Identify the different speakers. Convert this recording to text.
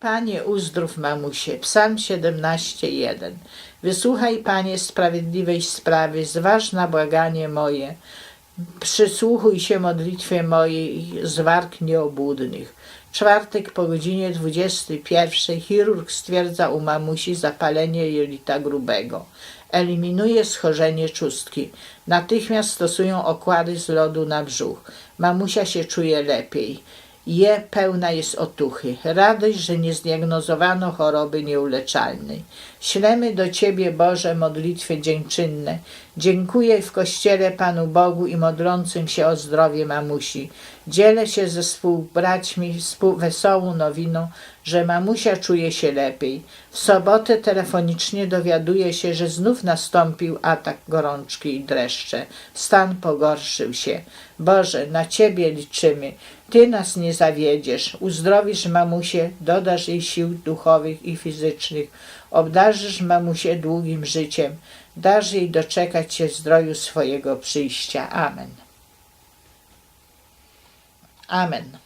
Speaker 1: Panie, uzdrów mamusie. Psalm 17:1. Wysłuchaj, Panie, sprawiedliwej sprawy, zważ na błaganie moje. Przysłuchuj się modlitwie mojej, z warg nieobłudnych. Czwartek po godzinie 21 chirurg stwierdza u mamusi zapalenie jelita grubego. Eliminuje schorzenie czustki. Natychmiast stosują okłady z lodu na brzuch. Mamusia się czuje lepiej. Je pełna jest otuchy. Radość, że nie zdiagnozowano choroby nieuleczalnej. Ślemy do Ciebie, Boże, modlitwy dziękczynne. Dziękuję w Kościele Panu Bogu i modlącym się o zdrowie mamusi. Dzielę się ze współbraćmi współ wesołą nowiną, że mamusia czuje się lepiej. W sobotę telefonicznie dowiaduje się, że znów nastąpił atak gorączki i dreszcze. Stan pogorszył się. Boże, na Ciebie liczymy. Ty nas nie zawiedziesz. Uzdrowisz mamusię, dodasz jej sił duchowych i fizycznych. Obdarzysz mamusię długim życiem. Dasz jej doczekać się zdroju swojego przyjścia. Amen. Amen.